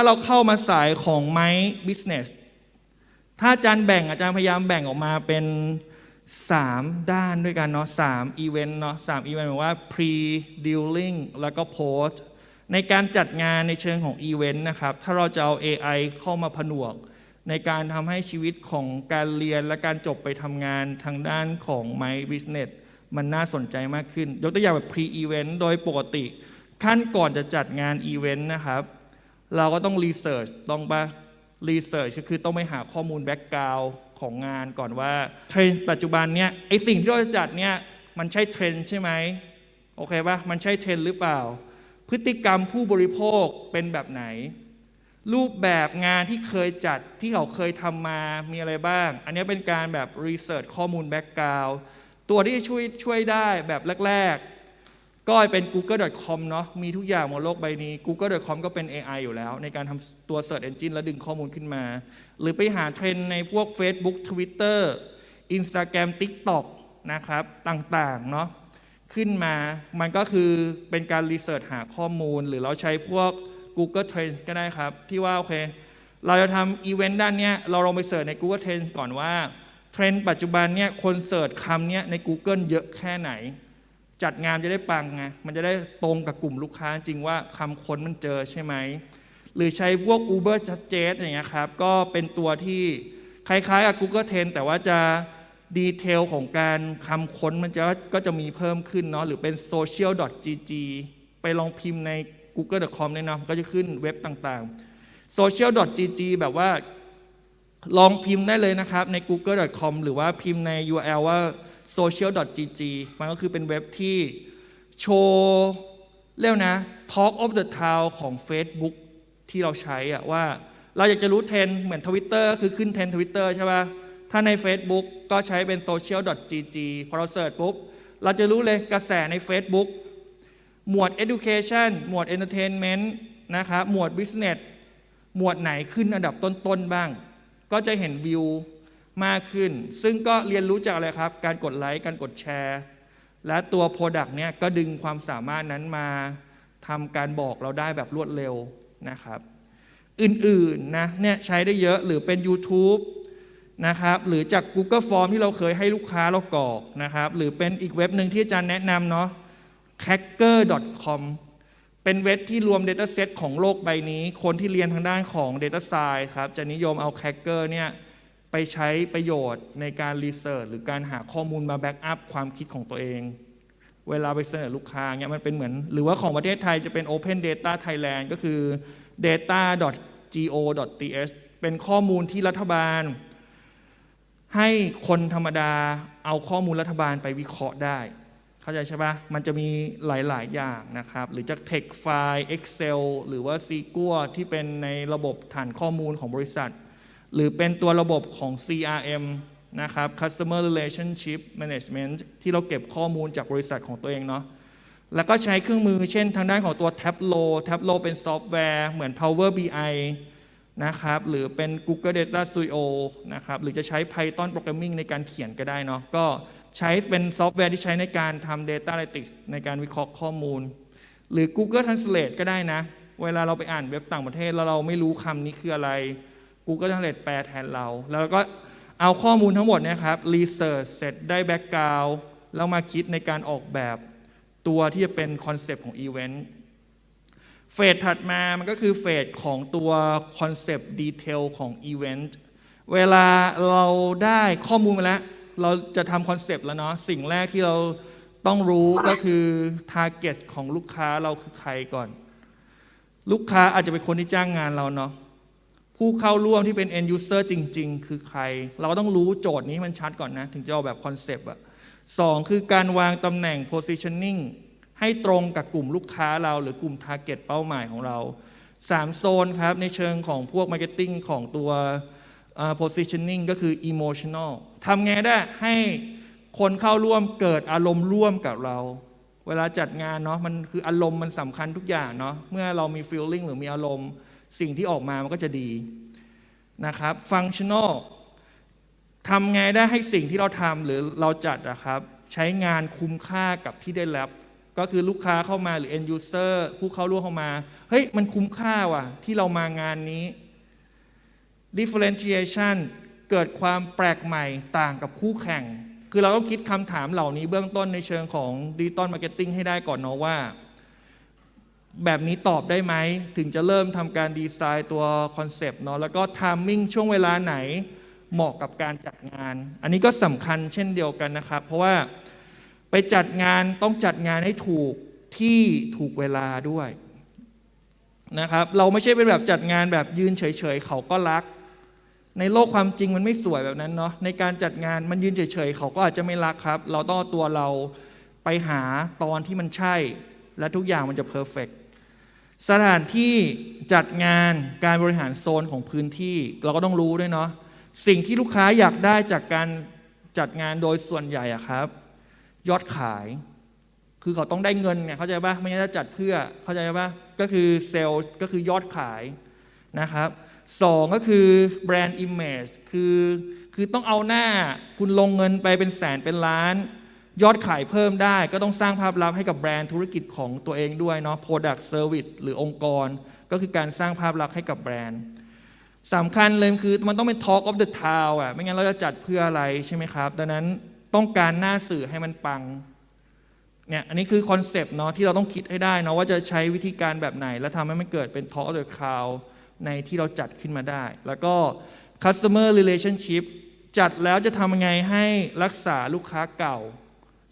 ถ้าเราเข้ามาสายของไม้ business ถ้าอาจารย์แบ่งอาจารย์พยายามแบ่งออกมาเป็น 3 ด้านด้วยกันเนาะ3 event เนาะ3 event หมายว่า pre during แล้วก็ post ในการจัดงานในเชิงของ event นะครับ ถ้าเราจะเอา AI เข้ามาผนวก ในการทำให้ชีวิตของการเรียนและการจบไปทำงานทางด้านของ My Business มันน่าสนใจมากขึ้น ยกตัวอย่างแบบ pre event โดยปกติ ขั้นก่อนจะจัดงาน event นะครับ เราก็ต้อง research ต้องปะ research ก็คือต้องไปหาข้อมูล background ของงานก่อนว่าเทรนด์ปัจจุบันเนี่ยไอสิ่งที่เราจะจัดเนี่ยมันใช่เทรนด์ใช่ไหมโอเคปะมันใช่เทรนด์หรือเปล่า พฤติกรรมผู้บริโภคเป็นแบบไหน รูปแบบงานที่เคยจัดที่เขาเคยทำมามีอะไรบ้าง อันนี้เป็นการแบบรีเสิร์ชข้อมูลแบ็กกราวตัวที่ช่วยช่วยได้แบบแรก ก็เป็น google.com เนาะมีทุกอย่างบนโลกใบนี้ google.com ก็เป็น AI อยู่แล้ว ในการทำตัว Search Engine แล้วดึงข้อมูลขึ้นมา หรือไปหาเทรนด์ในพวก Facebook Twitter Instagram TikTok นะครับ ต่างๆเนาะขึ้นมามันก็คือเป็นการรีเสิร์ชหาข้อมูล หรือเราใช้พวก Google Trends ก็ได้ครับ ที่ว่า โอเค เราจะทำอีเวนต์ด้านเนี้ยเราลองไปเสิร์ชใน Google Trends ก่อนว่า เทรนด์ปัจจุบันเนี่ยคนเสิร์ชคำเนี้ยใน Google เยอะแค่ไหน จัดงานจะได้ปังไงมันจะได้ตรงกับกลุ่มลูกค้าจริงว่าคำค้นมันเจอใช่ไหมหรือใช้พวก Uber j u s t j e t อย่างเงี้ยครับก็เป็นตัวที่คล้ายๆกับ Google Trend แต่ว่าจะดีเทลของการคำค้นมันจะก็จะมีเพิ่มขึ้นเนาะหรือเป็น social.gg ไปลองพิมพ์ใน google.com เนี่ยเนาะก็จะขึ้นเว็บต่างๆ social.gg แบบว่าลองพิมพ์ได้เลยนะครับใน google.com หรือว่าพิมพ์ใน URL ว่า social.gg มันก็คือเป็นเว็บที่โชว์เรียกนะ Talk of the Town ของ Facebook ที่เราใช้อะว่า เราอยากจะรู้เทรนเหมือน Twitter คือขึ้นเทรน Twitter ใช่ป่ะถ้าใน Facebook ก็ใช้เป็น social.gg พอเราเสิร์ชปุ๊บ เราจะรู้เลยกระแสใน Facebook หมวด education หมวด entertainment นะครับหมวด business หมวดไหนขึ้นอันดับต้น ๆ บ้าง ก็จะเห็นวิว มากขึ้น ซึ่งก็เรียนรู้จากอะไรครับ การกดไลค์การกดแชร์ และตัว Product เนี่ยก็ดึงความสามารถนั้นมาทำการบอกเราได้แบบรวดเร็วนะครับ อื่นๆนะเนี่ยใช้ได้เยอะหรือเป็น YouTube นะครับหรือจาก Google Form ที่เราเคยให้ลูกค้าเรากรอกนะครับหรือเป็นอีกเว็บหนึ่งที่อาจารย์แนะนำเนาะ hacker.com เป็นเว็บที่รวม Dataset ของโลกใบนี้ คนที่เรียนทางด้านของ Data Science ครับจะนิยมเอา hacker เนี่ย ไปใช้ประโยชน์ในการรีเสิร์ชหรือการหาข้อมูลมาแบ็กอัพความคิดของตัวเอง เวลาไปเสนอลูกค้าเนี่ยมันเป็นเหมือน หรือว่าของประเทศไทยจะเป็น Open Data Thailand ก็คือ data.go.th เป็นข้อมูลที่รัฐบาล ให้คนธรรมดาเอาข้อมูลรัฐบาลไปวิเคราะห์ได้ เข้าใจใช่ปะมันจะมีหลาย ๆ อย่างนะครับ หรือจาก text file Excel หรือว่า SQL ที่เป็นในระบบฐานข้อมูลของบริษัท หรือเป็นตัวระบบของ CRM นะครับ Customer Relationship Management ที่เราเก็บข้อมูลจากบริษัทของตัวเองเนาะแล้วก็ใช้เครื่องมือเช่นทางด้านของตัว Tableau Tableau เป็นซอฟต์แวร์เหมือน Power BI นะครับหรือเป็น Google Data Studio นะครับหรือจะใช้ Python Programming ในการเขียนก็ได้เนาะก็ใช้เป็นซอฟต์แวร์ที่ใช้ในการทำ Data Analytics ในการวิเคราะห์ข้อมูล หรือ Google Translate ก็ได้นะ เวลาเราไปอ่านเว็บต่างประเทศแล้วเราไม่รู้คำนี้คืออะไร Google Translate แปลแทนเรา แล้วก็เอาข้อมูลทั้งหมดนะครับ research เสร็จได้ background แล้วมาคิดในการออกแบบตัวที่จะเป็นคอนเซปต์ของอีเวนต์เฟสถัดมามันก็คือเฟสของตัวคอนเซปต์ดีเทลของอีเวนต์เวลาเราได้ข้อมูลมาแล้ว เราจะทำคอนเซปต์แล้วเนาะสิ่งแรกที่เราต้องรู้ก็คือทาร์เก็ตของลูกค้าเราคือใครก่อน ลูกค้าอาจจะเป็นคนที่จ้างงานเราเนาะ ผู้เข้าร่วมที่เป็น end user จริง ๆ คือใคร เราก็ต้องรู้โจทย์นี้มันชัดก่อนนะ ถึงจะออกแบบคอนเซปต์อะสองคือการวางตำแหน่ง positioning ให้ตรงกับกลุ่มลูกค้าเราหรือกลุ่ม target เป้าหมายของเราสามโซนครับ ในเชิงของพวก marketing ของตัว positioning ก็คือ emotional ทำไงได้ให้คนเข้าร่วมเกิดอารมณ์ร่วมกับเรา เวลาจัดงานเนาะมันคืออารมณ์มันสำคัญทุกอย่างเนาะเมื่อเรามี feeling หรือมีอารมณ์ สิ่งที่ออกมามันก็จะดีนะครับ functional ทำไงได้ให้สิ่งที่เราทำหรือเราจัดนะครับ ใช้งานคุ้มค่ากับที่ได้รับ ก็คือลูกค้าเข้ามาหรือ end user ผู้เข้าร่วมเข้ามา เฮ้ย มันคุ้มค่าว่ะ ที่เรามางานนี้ differentiation เกิดความแปลกใหม่ต่างกับคู่แข่ง คือเราต้องคิดคำถามเหล่านี้เบื้องต้นในเชิงของดิจิตอลมาร์เก็ตติ้งให้ได้ก่อนเนาะว่า แบบนี้ตอบได้ไหม ถึงจะเริ่มทำการดีไซน์ตัวคอนเซปต์เนาะแล้วก็ทามมิ่งช่วงเวลาไหนเหมาะกับการจัดงาน อันนี้ก็สำคัญเช่นเดียวกันนะครับ เพราะว่าไปจัดงานต้องจัดงานให้ถูกที่ถูกเวลาด้วยนะครับ เราไม่ใช่เป็นแบบจัดงานแบบยืนเฉยๆเขาก็รัก ในโลกความจริงมันไม่สวยแบบนั้นเนาะในการจัดงานมันยืนเฉยๆเขาก็อาจจะไม่รักครับ เราต้องเอาตัวเราไปหาตอนที่มันใช่ และทุกอย่างมันจะเพอร์เฟก สถานที่จัดงานการบริหารโซนของพื้นที่เราก็ต้องรู้ด้วยเนาะสิ่งที่ลูกค้าอยากได้จากการจัดงานโดยส่วนใหญ่อะครับ ยอดขาย คือเขาต้องได้เงินเนี่ยเข้าใจปะไม่ใช่จะจัดเพื่อเข้าใจปะก็คือเซลล์ก็คือยอดขายนะครับสองก็คือแบรนด์อิมเมจคือคือต้องเอาหน้าคุณลงเงินไปเป็นแสนเป็นล้าน ยอดขายเพิ่มได้ก็ต้องสร้างภาพลักษณ์ให้กับแบรนด์ธุรกิจของตัวเองด้วยเนาะ Product Service หรือองค์กร ก็คือการสร้างภาพลักษณ์ให้กับแบรนด์สำคัญเลยคือมันต้องเป็น Talk of the Town อะไม่งั้นเราจะจัดเพื่ออะไรใช่ไหมครับ ดังนั้นต้องการหน้าสื่อให้มันปังเนี่ยอันนี้คือคอนเซปต์เนาะที่เราต้องคิดให้ได้เนาะว่าจะใช้วิธีการแบบไหน แล้วทำให้มันเกิดเป็น Talk of the Town ในที่เราจัดขึ้นมาได้ แล้วก็ Customer Relationship จัดแล้วจะทำยังไงให้รักษาลูกค้าเก่า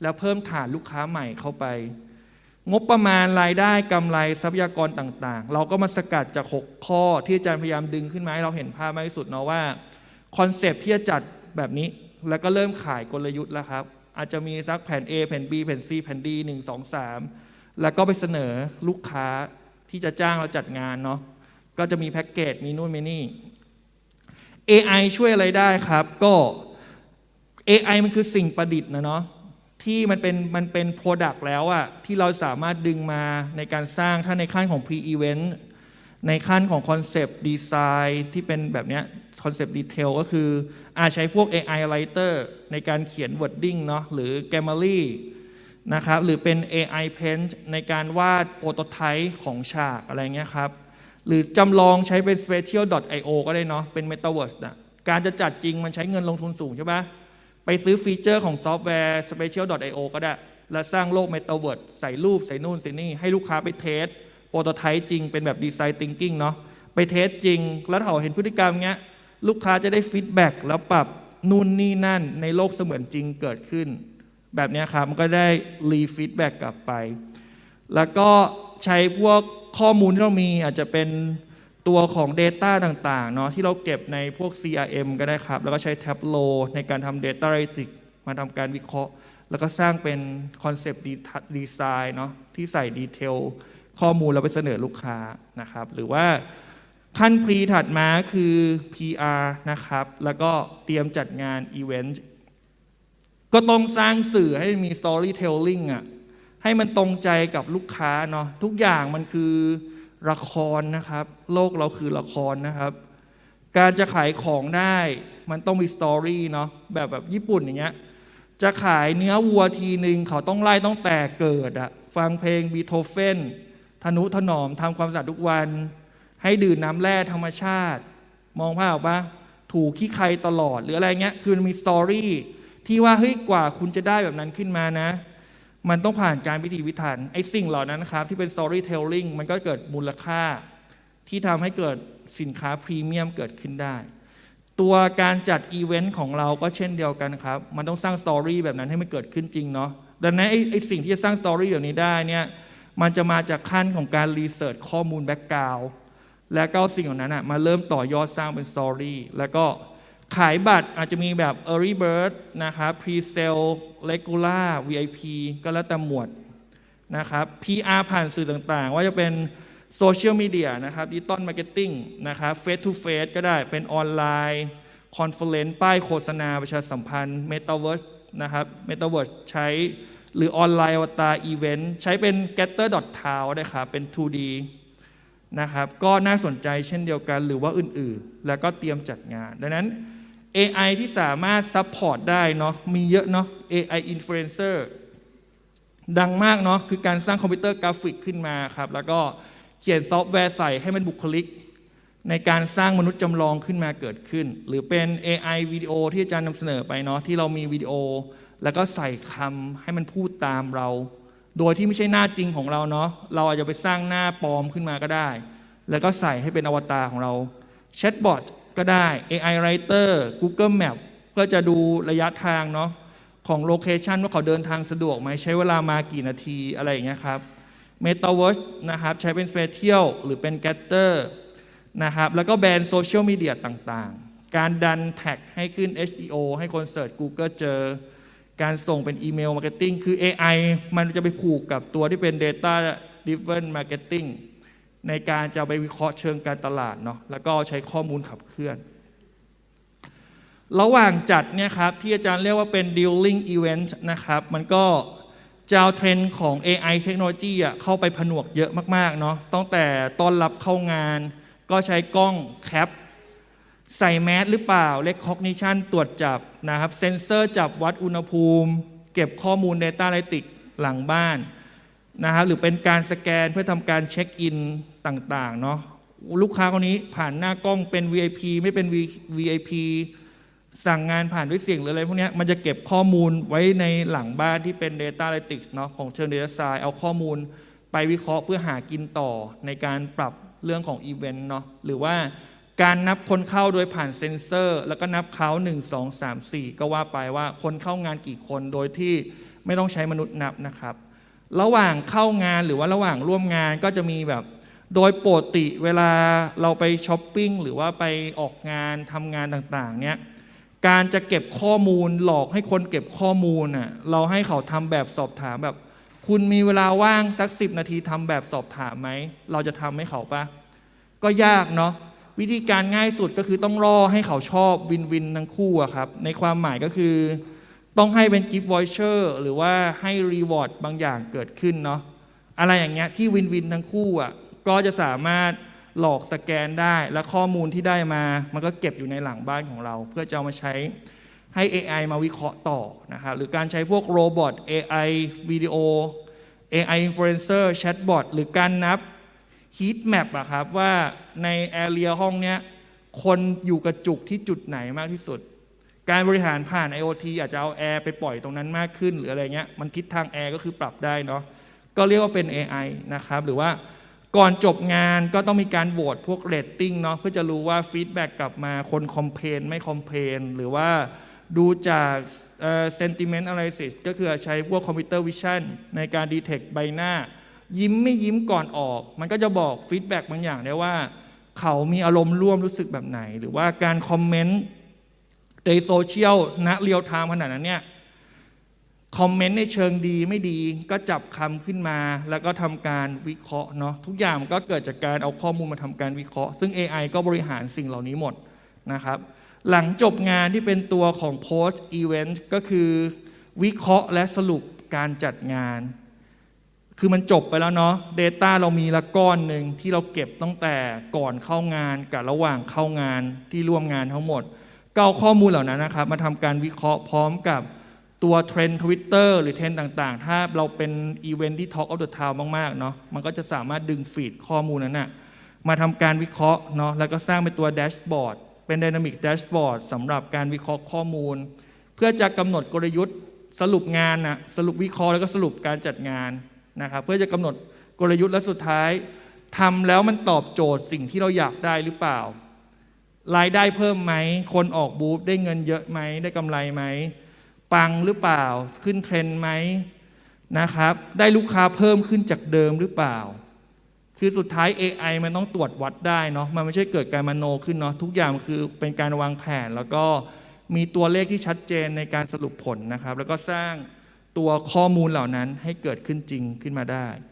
แล้วเพิ่มฐานลูกค้าใหม่เข้าไป งบประมาณรายได้กำไรทรัพยากรต่างๆ เราก็มาสกัดจาก 6 ข้อที่อาจารย์พยายามดึงขึ้นมาให้เราเห็นภาพมากที่สุดเนาะว่าคอนเซปต์ที่จะจัดแบบนี้ แล้วก็เริ่มขายกลยุทธ์แล้วครับ อาจจะมีสักแผ่น A แผ่น B แผ่น C แผ่น D 1 2 3 แล้วก็ไปเสนอลูกค้าที่จะจ้างเราจัดงานเนาะก็จะมีแพ็กเกจมีนู่นมีนี่ AI ช่วยอะไรได้ครับก็ AI มันคือสิ่งประดิษฐ์นะเนาะ ที่มันเป็นมันเป็น Product แล้วอะที่เราสามารถดึงมาในการสร้างถ้าในขั้นของ Pre-Event ในขั้นของ Concept Design ที่เป็นแบบเนี้ย Concept Detail ก็คืออาจใช้พวก AI Writer ในการเขียน Wording เนาะหรือ Grammarly นะครับหรือเป็น AI Paint ในการวาดโปรโตไทป์ของฉากอะไรเงี้ยครับ หรือจำลองใช้เป็น spatial.io ก็ได้เนาะเป็น Metaverse นะการจะจัดจริงมันใช้เงินลงทุนสูงใช่ปะ ไปซื้อฟีเจอร์ของซอฟต์แวร์ Spatial.io ก็ได้ แล้วสร้างโลก Metaverse ใส่รูปใส่นู่นใส่นี่ ให้ลูกค้าไปเทสโปรโตไทป์จริงเป็นแบบดีไซน์ทิงกิ้งเนาะไปเทสจริง แล้วถ้าเขาเห็นพฤติกรรมเงี้ยลูกค้าจะได้ฟีดแบ็กแล้วปรับนู่นนี่นั่นในโลกเสมือนจริงเกิดขึ้น แบบนี้ครับมันก็ได้รีฟีดแบ็กกลับไป แล้วก็ใช้พวกข้อมูลที่เรามีอาจจะเป็น ตัวของ Data ต่างๆเนาะที่เราเก็บในพวก CRM ก็ได้ครับ แล้วก็ใช้ Tableau ในการทำ Data Analytics มาทำการวิเคราะห์ แล้วก็สร้างเป็น Concept Design เนาะที่ใส่ดีเทลข้อมูลแล้วไปเสนอลูกค้านะครับ หรือว่าขั้นพรีถัดมาคือ PR นะครับ แล้วก็เตรียมจัดงาน Event ก็ต้องสร้างสื่อให้มี Storytelling อะให้มันตรงใจกับลูกค้าเนาะทุกอย่างมันคือ ละครนะครับ โลกเราคือละครนะครับ การจะขายของได้มันต้องมีสตอรี่เนาะแบบแบบญี่ปุ่นอย่างเงี้ยจะขายเนื้อวัวทีหนึ่งเขาต้องไล่ต้องแต่เกิดอะฟังเพลงบีโธเฟนทนุถนอมทำความสะอาดทุกวัน ให้ดื่มน้ำแร่ธรรมชาติ มองภาพออกปะถูกขี้ใครตลอดหรืออะไรเงี้ย คือมันมีสตอรี่ที่ว่าเฮ้ยกว่าคุณจะได้แบบนั้นขึ้นมานะ มันต้องผ่านการพิธีพิถันไอ้สิ่งเหล่านั้นนะครับ ที่เป็น storytelling มันก็เกิดมูลค่า ที่ทำให้เกิดสินค้าพรีเมียมเกิดขึ้นได้ ตัวการจัดอีเวนต์ของเราก็เช่นเดียวกันครับ มันต้องสร้างสตอรี่แบบนั้นให้มันเกิดขึ้นจริงเนาะดังนั้นไอ้ไอสิ่งที่จะสร้างสตอรี่แบบนี้ได้เนี่ยมันจะมาจากขั้นของการรีเสิร์ชข้อมูลแบ็กกราวแล้วก็สิ่งเหล่านั้นอะมาเริ่มต่อยอดสร้างเป็นสตอรี่แล้วก็ ขายบัตรอาจจะมีแบบ Early Bird นะครับ Pre-sale Regular VIP ก็แล้วแต่หมวดนะครับ PR ผ่านสื่อต่างๆ ว่าจะเป็นโซเชียลมีเดียนะครับดิจิตอลมาร์เก็ตติ้งนะครับ Face to Face ก็ได้เป็นออนไลน์คอนเฟอเรนซ์ป้ายโฆษณาประชาสัมพันธ์ Metaverse นะครับ Metaverse ใช้หรือออนไลน์อวตารอีเวนต์ใช้เป็น Getter Town ได้ครับเป็น 2D นะครับก็น่าสนใจเช่นเดียวกันหรือว่าอื่นๆ แล้วก็เตรียมจัดงาน ดังนั้น AI ที่สามารถซัพพอร์ตได้เนาะมีเยอะเนาะ AI Influencer ดังมากเนาะคือการสร้างคอมพิวเตอร์กราฟิกขึ้นมาครับ แล้วก็เขียนซอฟต์แวร์ใส่ให้มันบุคลิก ในการสร้างมนุษย์จำลองขึ้นมาเกิดขึ้น หรือเป็น AI วิดีโอที่อาจารย์นำเสนอไปเนาะที่เรามีวิดีโอ แล้วก็ใส่คำให้มันพูดตามเรา โดยที่ไม่ใช่หน้าจริงของเราเนาะเราอาจจะไปสร้างหน้าปลอมขึ้นมาก็ได้ แล้วก็ใส่ให้เป็นอวตารของเราแชทบอท ก็ได้ AI Writer Google Map ก็จะดูระยะทางเนาะของโลเคชันว่าเขาเดินทางสะดวกไหมใช้เวลามากี่นาทีอะไรอย่างเงี้ยครับ Metaverse นะครับใช้เป็น Spatial หรือเป็น Getter นะครับแล้วก็แบรนด์โซเชียลมีเดียต่างๆ การดันแท็กให้ขึ้น SEO ให้คนเสิร์ช Google เจอ การส่งเป็นอีเมลมาร์เก็ตติ้งคือ AI มันจะไปผูกกับตัวที่เป็น Data Driven Marketing ในการจะไปวิเคราะห์เชิงการตลาดเนาะแล้วก็ใช้ข้อมูลขับเคลื่อน ระหว่างจัดเนี่ยครับที่อาจารย์เรียกว่าเป็น dealing event นะครับ มันก็จะเอาเทรนด์ของ AI เทคโนโลยีอะเข้าไปผนวกเยอะมากๆเนาะตั้งแต่ต้อนรับเข้างาน ก็ใช้กล้องแคปใส่แมสหรือเปล่า recognition ตรวจจับนะครับ เซนเซอร์จับวัดอุณหภูมิ เก็บข้อมูล Data Analytics หลังบ้านนะครับหรือเป็นการสแกนเพื่อทำการเช็คอิน ต่างๆเนาะลูกค้าคนนี้ผ่านหน้ากล้องเป็น VIP ไม่เป็น V- VIP สั่งงานผ่านด้วยเสียงหรืออะไรพวกนี้มันจะเก็บข้อมูลไว้ในหลังบ้านที่เป็น Data Analytics เนาะของเชิง Data Science เอาข้อมูลไปวิเคราะห์เพื่อหากินต่อในการปรับเรื่องของอีเวนต์เนาะหรือว่าการนับคนเข้าโดยผ่านเซ็นเซอร์ แล้วก็นับเขา1 2 3 4 ก็ว่าไปว่าคนเข้างานกี่คนโดยที่ไม่ต้องใช้มนุษย์นับนะครับ ระหว่างเข้างานหรือว่าระหว่างร่วมงานก็จะมีแบบ โดยปกติเวลาเราไปช้อปปิ้งหรือว่าไปออกงานทำงานต่างๆเนี่ยการจะเก็บข้อมูลหลอกให้คนเก็บข้อมูลน่ะเราให้เขาทำแบบสอบถามแบบ คุณมีเวลาว่างสักสินาทีทำแบบสอบถามไหม เราจะทำให้เขาปะก็ยากเนาะวิธีการง่ายสุดก็คือต้องรอให้เขาชอบวินวินทั้งคู่อะครับในความหมายก็คือ ต้องให้เป็นกิฟต์วอยเชอร์หรือว่าให้รีวอร์ดบางอย่างเกิดขึ้นเนาะอะไรอย่างเงี้ยที่วินวินทั้งคู่อะ ก็จะสามารถหลอกสแกนได้ และข้อมูลที่ได้มา มันก็เก็บอยู่ในหลังบ้านของเรา เพื่อจะเอามาใช้ให้ AI มาวิเคราะห์ต่อนะครับหรือการใช้พวกโรบอท AI วิดีโอ AI influencer chatbot หรือการนับ heat map อะครับว่าในแอเรียห้องเนี้ยคนอยู่กระจุกที่จุดไหนมากที่สุด การบริหารผ่าน IoT อาจจะเอาแอร์ไปปล่อยตรงนั้นมากขึ้น หรืออะไรเงี้ยมันคิดทางแอร์ก็คือปรับได้เนาะก็เรียกว่าเป็น AI นะครับหรือว่า ก่อนจบงานก็ต้องมีการโหวตพวกเรตติ้งเนาะเพื่อจะรู้ว่าฟีดแบ็กกลับมาคนคอมเพนไม่คอมเพนหรือว่าดูจากเอ่อ sentiment analysis ก็คือใช้พวกคอมพิวเตอร์วิชั่นในการ detect ใบหน้า ยิ้มไม่ยิ้มก่อนออก มันก็จะบอกฟีดแบ็กบางอย่างได้ว่า เขามีอารมณ์ร่วมรู้สึกแบบไหน หรือว่าการคอมเมนต์ในโซเชียลณเรียลไทม์ขนาดนั้นเนี่ย คอมเมนต์ในเชิงดีไม่ดีก็จับคำขึ้นมา แล้วก็ทำการวิเคราะห์เนาะทุกอย่างมันก็เกิดจากการเอาข้อมูลมาทำการวิเคราะห์ ซึ่ง AI ก็บริหารสิ่งเหล่านี้หมดนะครับ หลังจบงานที่เป็นตัวของ post event ก็คือวิเคราะห์และสรุปการจัดงาน คือมันจบไปแล้วเนาะ Data เรามีละก้อนหนึ่งที่เราเก็บตั้งแต่ก่อนเข้างานกับระหว่างเข้างานที่ร่วมงานทั้งหมดก็เอาข้อมูลเหล่านั้นนะครับ มาทำการวิเคราะห์พร้อมกับ ตัวเทรนด์ทวิตเตอร์หรือเทรนด์ต่างๆ ถ้าเราเป็นอีเวนท์ที่ Talk of the Town มากๆเนาะมันก็จะสามารถดึงฟีดข้อมูลนั้นนะมาทำการวิเคราะห์เนาะแล้วก็สร้างเป็นตัวแดชบอร์ดเป็นดินามิกแดชบอร์ดสำหรับการวิเคราะห์ข้อมูล เพื่อจะกำหนดกลยุทธ์ สรุปงานนะสรุปวิเคราะห์แล้วก็สรุปการจัดงานนะครับเพื่อจะกำหนดกลยุทธ์และสุดท้ายทำแล้วมันตอบโจทย์สิ่งที่เราอยากได้หรือเปล่ารายได้เพิ่มไหมคนออกบูธได้เงินเยอะไหมได้กำไรไหม ปังหรือเปล่า ขึ้นเทรนด์ไหมนะครับ ได้ลูกค้าเพิ่มขึ้นจากเดิมหรือเปล่า คือสุดท้าย AI มันต้องตรวจวัดได้เนาะมันไม่ใช่เกิดการมโนขึ้นเนาะทุกอย่างคือเป็นการวางแผน แล้วก็มีตัวเลขที่ชัดเจนในการสรุปผลนะครับ แล้วก็สร้างตัวข้อมูลเหล่านั้นให้เกิดขึ้นจริงขึ้นมาได้